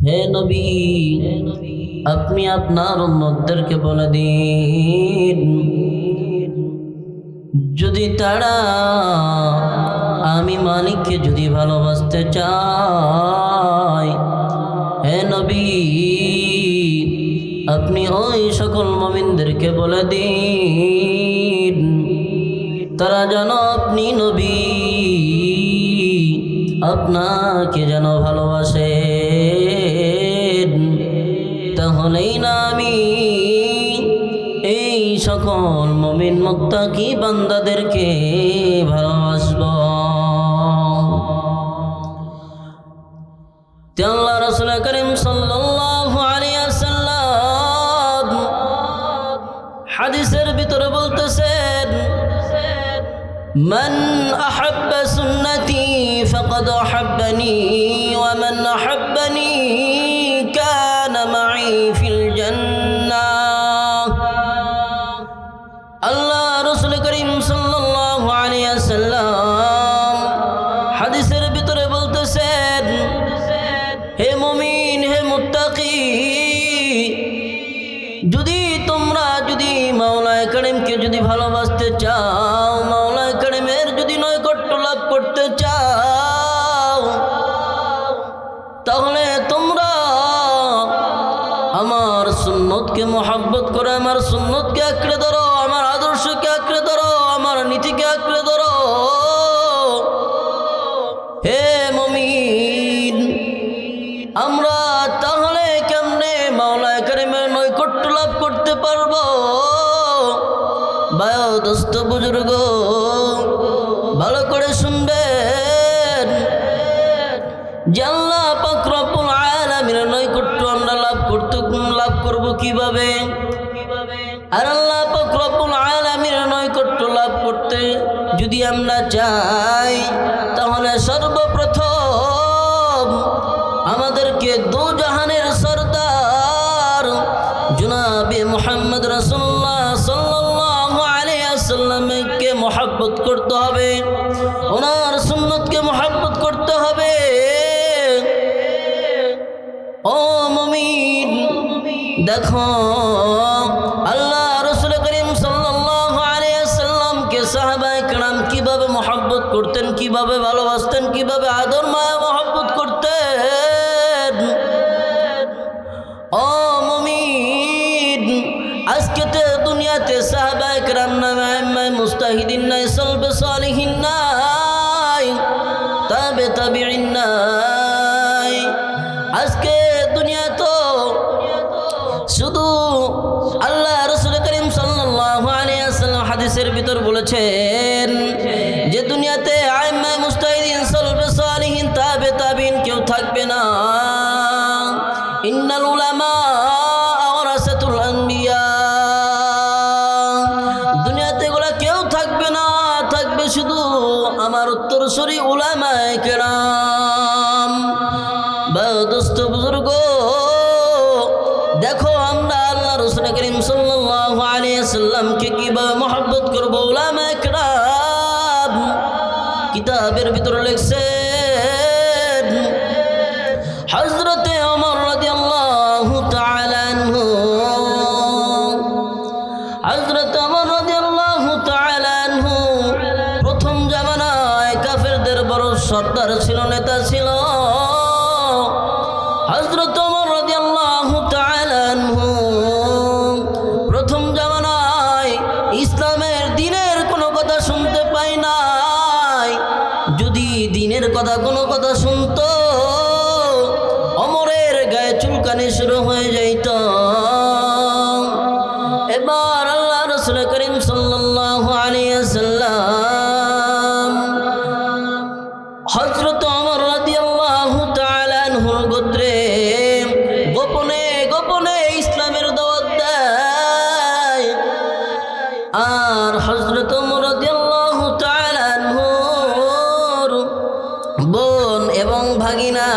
হে নবী, আপনি আপনার অন্যদেরকে বলে দিন, যদি তারা আমি মালিককে যদি ভালোবাসতে চাই হে নবী, আপনি ওই সকল মমিনদেরকে বলে দিন, তারা যেন আপনি নবী, আপনাকে যেন ভালোবাসে। মোত্তাকি বান্দাদেরকে ভালোবাসব আল্লাহ রসুল করিম সাল্লাল্লাহু আলাইহি ওয়াসাল্লাম হাদিসের ভিতরে বলতেছে মন আহাব্বা সুন্নতি ফকদ আহাব্বানি মাওলায় কারিমকে যদি ভালোবাসতে চাও মাওলায় কারিমের যদি নৈকট্য লাভ করতে চাও, তাহলে তোমরা আমার সুন্নতকে মোহাব্বত করে, আমার সুন্নতকে আঁকড়ে দাও। কীভাবে? আর আল্লাহ পাক রব্বুল নয় কট্ট লাভ করতে যদি আমরা চাই কীভাবে ভালোবাসতেন, কীভাবে আদর, মায়া, মহব্বত করতেন? ও মমিন, আজকে তে দুনিয়াতে সাহাবায় রান্না মুস্তাহিদিন নাই আমার উত্তর সরি উলামায় কেরাম। বোন এবং ভাগিনা।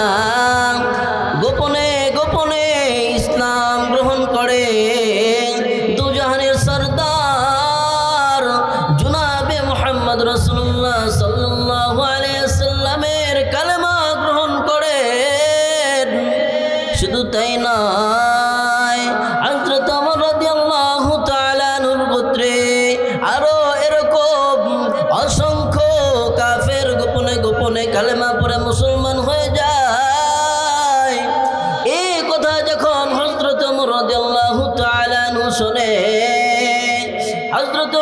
হজরত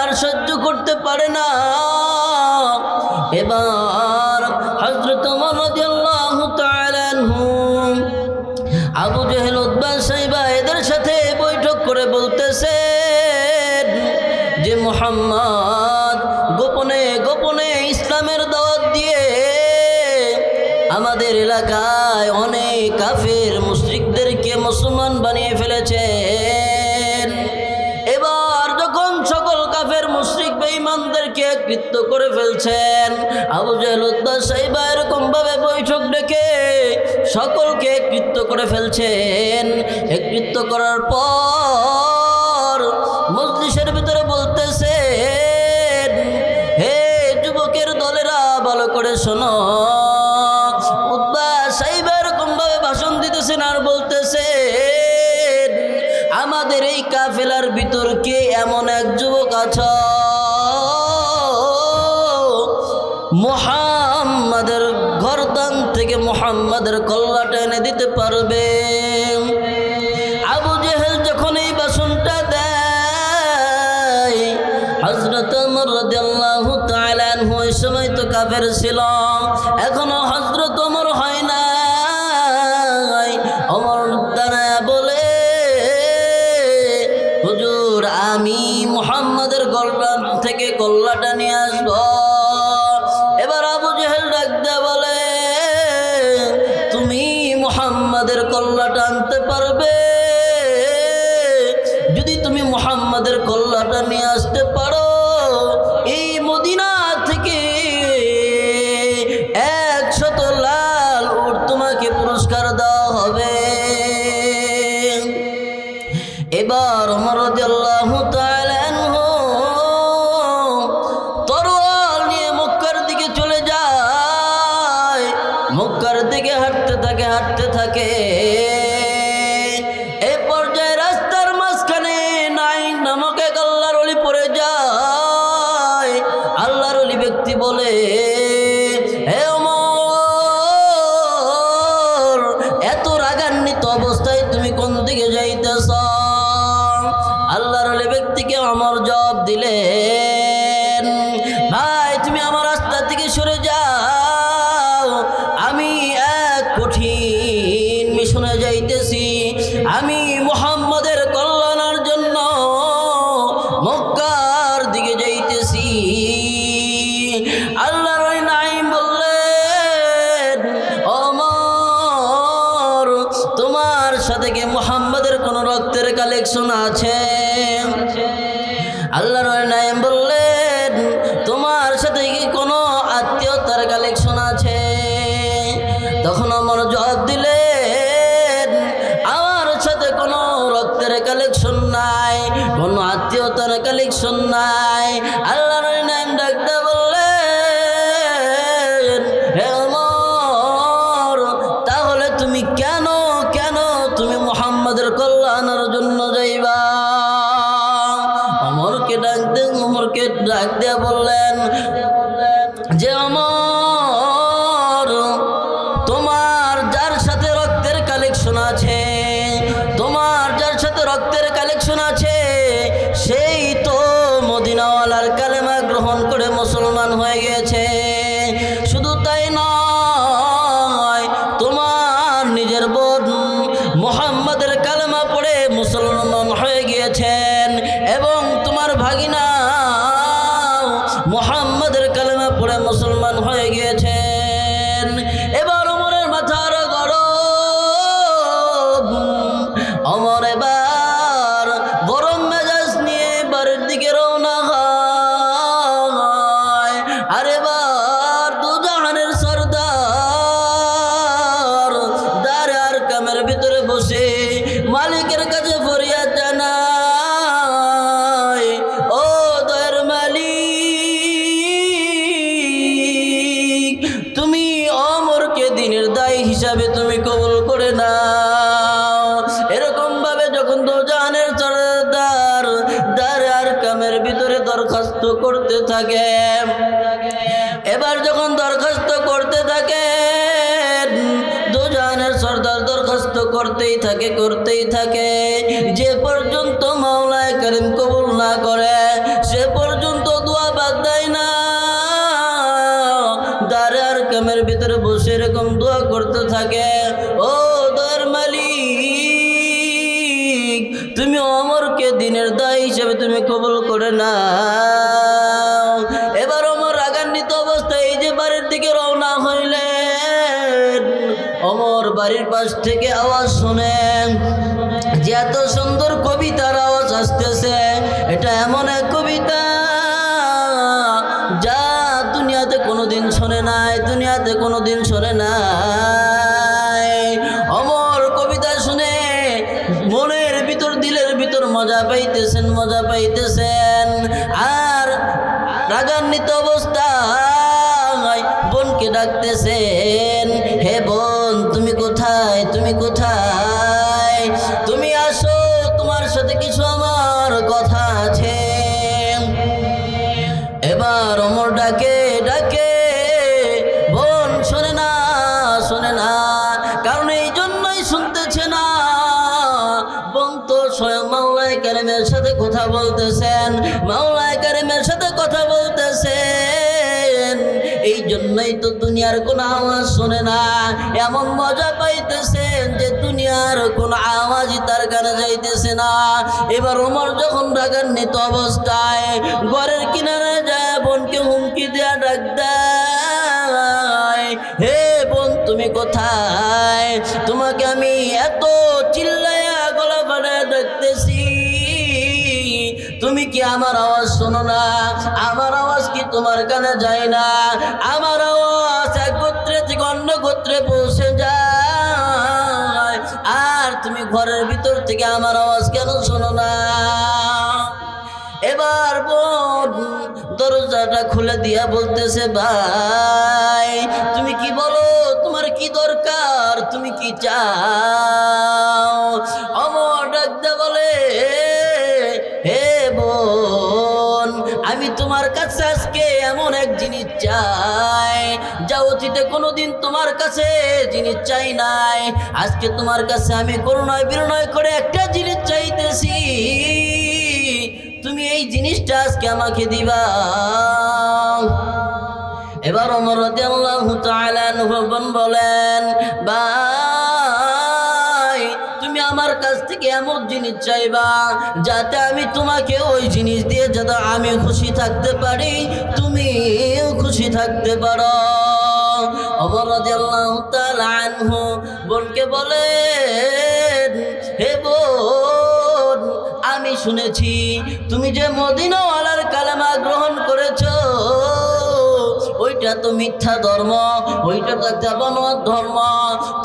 আর সহ্য করতে পারে না। এবার হজরত আবু জহেল উদ্বাস সাইবা এদের সাথে বৈঠক করে বলতেছে যে, মোহাম্মদ, গোপনে গোপনে ইসলামের দাওয়াত দিয়ে আমাদের এলাকা লিপ্ত করে ফেলছেন। আবু জাহলুদ্দা এরকম ভাবে বৈঠক ডেকে সকলকে একৃত্ব করে ফেলছেন। একৃত্য করার পর মোহাম্মদের গরদান থেকে মোহাম্মদের কল্লাটা এনে দিতে পারবে। আবু জেহেল যখন এই বাসনটা দেয় হজরত হয়ে সময় তো কাফের ছিল। এখনও হজরত অমর হয় রাদিয়াল্লাহু তাআলা হইতেছি আমি মহা এবং তোমার ভাগিনা করে এরকম ভাবে যখন দোজানের সরদার দার আর কামের ভিতরে দরখাস্ত করতে থাকে, এবার যখন দরখাস্ত করতে থাকে, দুজানের সর্দার দরখাস্ত করতেই থাকে করতেই থাকে। যে পর্যন্ত মাওলায় করিম কবুল না করে, সে পর্যন্ত দোয়া বাদ দেয় না। দারে কামের ভিতরে বসে এরকম দোয়া করতে থাকে। তুমি কবুল করে না এবার অমর রাগান্বিত অবস্থায় এই যে বাড়ির দিকে রওনা হইলেন, অমর বাড়ির পাশ থেকে আওয়াজ শুনেন, যে এত সুন্দর কবিতার আওয়াজ আসতেছে, এটা এমন এক কবিতা যা দুনিয়াতে কোনোদিন শোনে নাই, দুনিয়াতে কোনোদিন শোনে নাই। বলতেছেন মাওলায় কারিমের সাথে কথা বলতেছেন। এই জন্যই তো দুনিয়ার কোনো আওয়াজ শোনে না, এমন মজা পাইতেছেন যে দুনিয়ার কোনো আওয়াজই তার কানে যাইতেছে না। এবার ওমর যখন রাগান্বিত অবস্থায় ঘরের কিনারে যায়, বোনকে হুমকি দেয়া ডাক দেয়, হে বোন, তুমি কোথায়? তোমাকে আমি এত চিল্লায়া তুমি কি আমার আওয়াজ শোনো না? আমার আওয়াজ কি তোমার কানে যায় না? আমার আওয়াজ এক গোত্রে থেকে অন্য গোত্রে পৌঁছে যায়। আর তুমি ঘরের ভিতর থেকে আমার আওয়াজ কেন শোনো না? এবার বোন, দরজাটা খুলে দিয়া বলতেছে, ভাই, তুমি কি বলো? তোমার কি দরকার? তুমি কি চাও? অতীতে কোনোদিন তোমার কাছে জিনিস চাই নাই। আজকে তোমার কাছে আমি করুণায় বিরণয় করে একটা জিনিস চাইতেছি। তুমি এই জিনিসটা আজকে আমাকে দিবা। এবার অমর বোন বলেন তুমি আমার কাছ থেকে এমন জিনিস চাইবা যাতে আমি তোমাকে ওই জিনিস দিয়ে যাতে আমি খুশি থাকতে পারি, তুমিও খুশি থাকতে পারো। আনহু বোনকে বলেন, হে বোন, আমি শুনেছি তুমি যে মদিনাওয়ালার কালেমা গ্রহণ করেছ, ওইটা তো মিথ্যা ধর্ম, ওইটা তো একটা ধর্ম।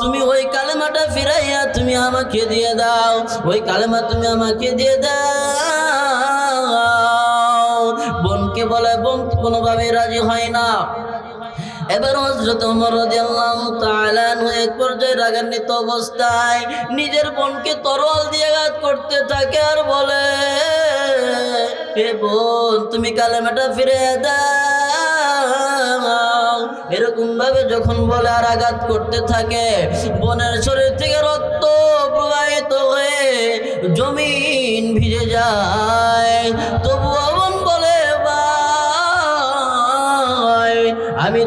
তুমি ওই কালেমাটা ফিরাইয়া তুমি আমাকে দিয়ে দাও, ওই কালেমা তুমি আমাকে দিয়ে দাও। বোনকে বলে, বোন কোনোভাবে রাজি হয় না। এবার হজরত এক পর্যায়ে রাগান্বিত অবস্থায় নিজের বোনকে তরল দিয়ে আঘাত করতে থাকে আর বলে, হে বোন, তুমি কালেমাটা ফিরে দাও। এরকম ভাবে যখন বলে আর আঘাত করতে থাকে, বোনের শরীর থেকে রক্ত প্রবাহিত হয়ে জমিন ভিজে যায়।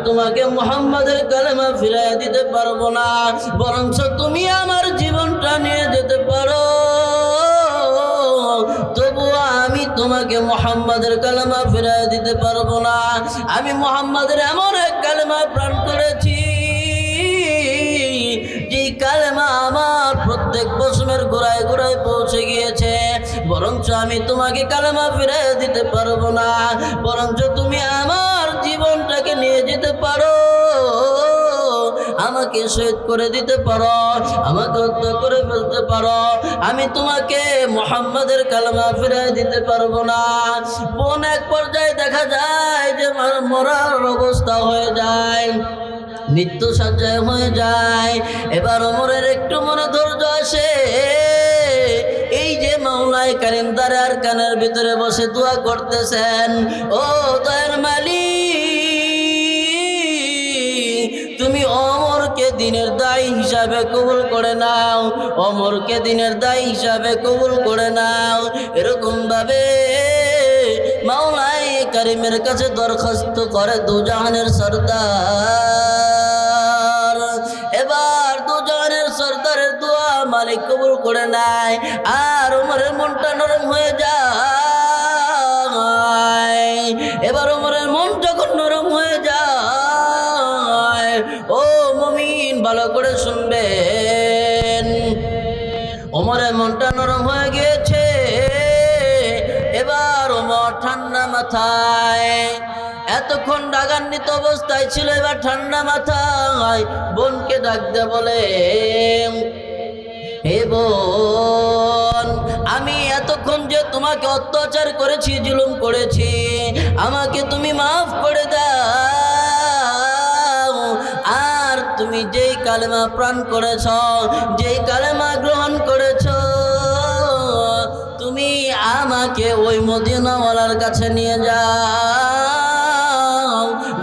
তোমাকে মোহাম্মদের কালেমা ফিরাই দিতে পারব না। বরঞ্চ তুমি আমার জীবনটা নিয়ে যেতে পারো। তবুও আমি তোমাকে মোহাম্মদের কালেমা দিতে পারব না। আমি মোহাম্মদের এমন এক কালেমা প্রাণ করেছি যে কালেমা আমার প্রত্যেক পশমের গোড়ায় গোড়ায় পৌঁছে গিয়েছে। বরঞ্চ আমি তোমাকে কালেমা ফিরাই দিতে পারব না। বরঞ্চ তুমি আমার যেতে পারো। আমাকে শহীদ করে দিতে পারো, আমাকে হত্যা করে ফেলতে পারো। আমি তোমাকে মোহাম্মদের কালেমা ফিরাই দিতে পারব না। বোন এক পর্যায়ে দেখা যায় যে মরার অবস্থা হয়ে যায়, মৃত্যু সজ্জায় হয়ে যায়। এবার অমরের একটু মনে ধৈর্য আসে। এই যে মাওলায় কারিম দারার কানের ভিতরে বসে দোয়া করতেছেন, ও দয়ার মালিক দিনের দায়ী হিসাবে কবুল করে নাও, অমরকে দিনের দায়ী হিসাবে কবুল করে নাও। এরকম ভাবে মাওলাই কারিমের কাছে দরখাস্ত করে দুজাহানের সর্দার। এবার দুজাহানের সর্দারের দোয়া মালিক কবুল করে নাই আর উমরের মনটা নরম হয়ে যায়। এবার উমরের মন যখন নরম ভালো করে শুনবেন। ওমরের মনটা নরম হয়ে গিয়েছে। এবার ওমর ঠান্ডা মাথায়। এতক্ষণ রাগান্বিত অবস্থায় ছিল, এবার ঠান্ডা মাথায় বোনকে ডাকতে বলে, হে বোন, আমি এতক্ষণ যে তোমাকে অত্যাচার করেছি, জুলুম করেছি, আমাকে তুমি মাফ করে দাও। তুমি যেই কালেমা প্রাণ করেছ, যেই কালেমা গ্রহণ করেছ, তুমি আমাকে ওই মদিনাওয়ালার কাছে নিয়ে যাও,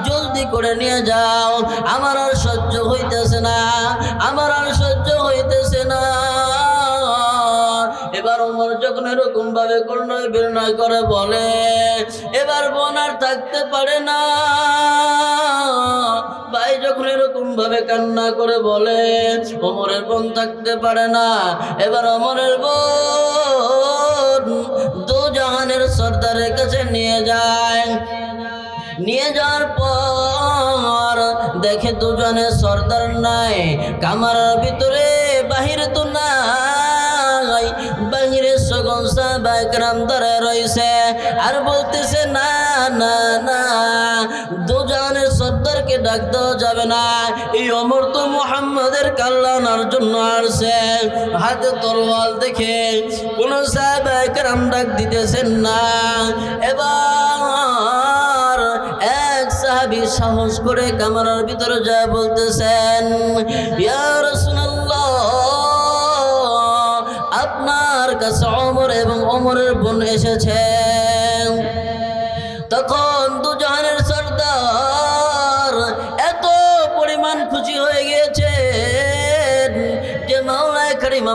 জলদি করে নিয়ে যাও। আমার আর সহ্য হইতেছে না, আমার আর সহ্য হইতেছে না। এবার ওমর যখন এরকম ভাবে করুণায় বিনয় করে বলে, এবার বোন আর থাকতে পারে না। যখন এরকম ভাবে কান্না করে বলে, ওমরের বোন থাকতে পারে না। এবার অমরের বোন দু জাহানের সর্দারের কাছে নিয়ে যায়। নিয়ে যাওয়ার পর দেখে দুজনে সর্দার নাই কামার ভিতরে, বাহিরে তো নাই। বাহিরে সগন ধরে রয়েছে আর বলতেছে, না না না। ডাক দেওয়া যাবে না। এই অমর তো মোহাম্মদের কাল্লানার জন্য আসছে। হাতে তরোয়াল দেখে কোন সাহবাইকরাম ডাক দিতেছেন না। এবার এক সাহাবি সাহস করে কামারার ভিতরে যা বলতেছেন, ইয়া রাসূলুল্লাহ, আপনার কাছে অমর এবং অমরের বোন এসেছেন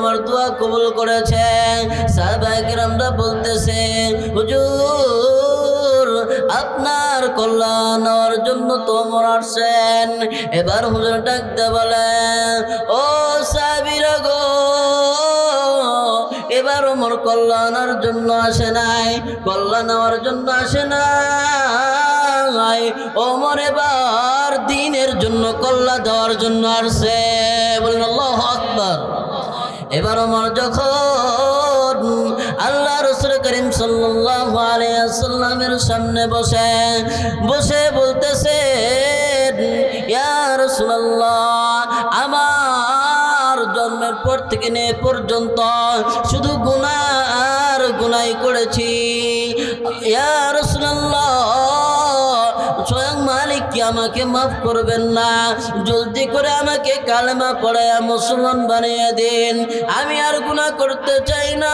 আমার দোয়া কবুল করেছে সাহবাগিরামরা বলতেছে হুজুর, আপনার কল্যাণ নেওয়ার জন্য তোমর আসছেন। এবার হুজুর ডাকতে বলে ও সাবিরা গো, এবার ওমর কল্যাণের জন্য আসে নাই, কল্যাণ নেওয়ার জন্য আসে নাই। ওমর এবার দিনের জন্য, কল্যাণ দেওয়ার জন্য আসছে। বললেন আল্লাহ আকবর। এবার আমার যখন আল্লাহ রসুল করিম সাল্লামের সামনে বসে বসে বলতেছে আমার জন্মের পর থেকে নে পর্যন্ত শুধু গুনাহ আর গুনাই করেছি। ইয়া আমাকে মাফ করবেন না। জলদি করে আমাকে কালেমা পড়ায় মুসলমান বানিয়ে দিন। আমি আর গুনাহ করতে চাই না।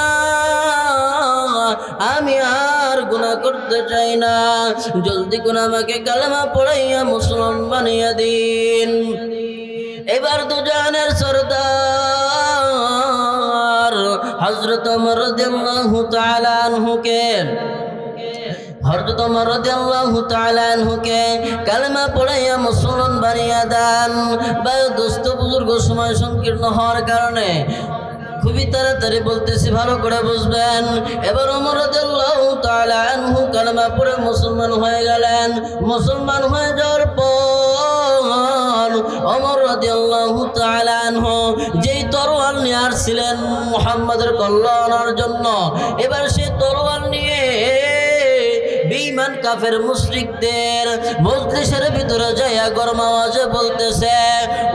আমি আর গুনাহ করতে চাই না। জলদি করে আমাকে কালেমা পড়াইয়া মুসলমান বানিয়ে দিন। এবার দুজনের সর্দার হজরত মরদিয়াল্লাহু তাআলা আনহুকে হরজত মরদিয়াল্লাহু তাআলা আনহুকে কালেমা পড়াইয়া মুসলমান বানিয়ে দেন। বা দোস্ত, বুজুর্গ সময় সংকীর্ণ হওয়ার কারণে খুবই তাড়াতাড়ি বলতেছি, ভালো করে বুঝবেন। এবার আনহু কালেমা পড়ে মুসলমান হয়ে গেলেন। মুসলমান হয়ে যাওয়ার পর ওমর রাদিয়াল্লাহু তাআলা আনহু যেই তরোয়াল নিয়ে আসছিলেন মুহাম্মাদের কল্যাণের জন্য, এবার সেই তরোয়াল বেঈমান কাফের মুশরিকদের মজলিসের ভিতরে যাইয়া গরম আওয়াজে বলতেছে,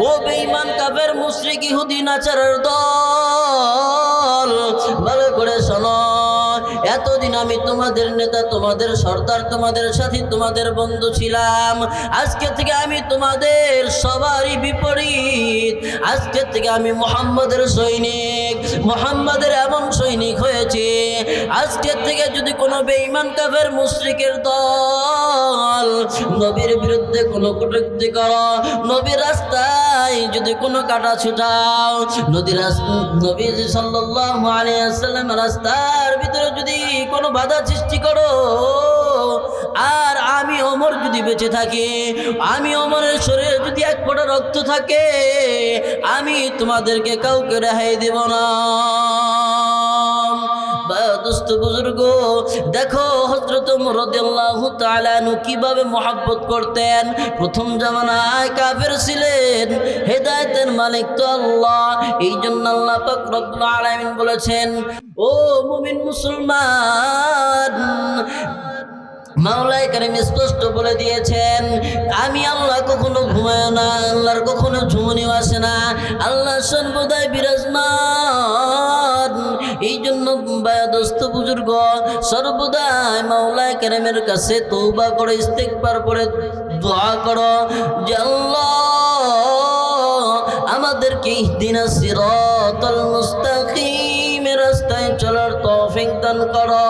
ও বেঈমান কাফের মুশরিক ইহুদি নাচারের দল, ভালো করে শোনো, এতদিন আমি তোমাদের নেতা, তোমাদের সর্দার, তোমাদের সাথী, তোমাদের বন্ধু ছিলাম। আজকে থেকে আমি তোমাদের সবারই বিপরীত। আজকে থেকে আমি মোহাম্মদের সৈনিক। মোহাম্মদের এমন সৈনিক হয়েছে আজকের থেকে যদি কোনো বেঈমান কাফের মুশরিকের দল নবীর বিরুদ্ধে কোনো কটূক্তি করো, নবীর রাস্তায় যদি কোনো কাটা ছুটাও, নদীর নবী আলাইহি ওয়াসাল্লাম রাস্তার ভিতরে যদি কোনো বাধা সৃষ্টি করো আর আমি অমর যদি বেঁচে থাকি, আমি অমরের শরীরে যদি এক ফোঁটা রক্ত থাকে, আমি তোমাদেরকে কাউকে রেহাই দেব না। দেখো করতেন। প্রথম জামানায় মালিক তো আল্লাহ। এই জন্য আল্লাহ বলেছেন, ও মুমিন মুসলমান মাওলাই কারিম স্পষ্ট বলে দিয়েছেন, আমি আল্লাহ কখনো ঘুমায় না, আল্লাহর কখনো ঝুমনিও আসে না। আল্লাহ সর্বদাই বিরাজমান। এই জন্য বায়াদস্ত বুজুর্গ, সর্বদাই মাওলাই কারিমের কাছে তৌবা করে ইস্তেকবার করে দোয়া করো যে আল্লাহ আমাদেরকে ইহদিনা সিরাতাল মুস্তাকিম রাস্তায় চলার তৌফিক দান করো।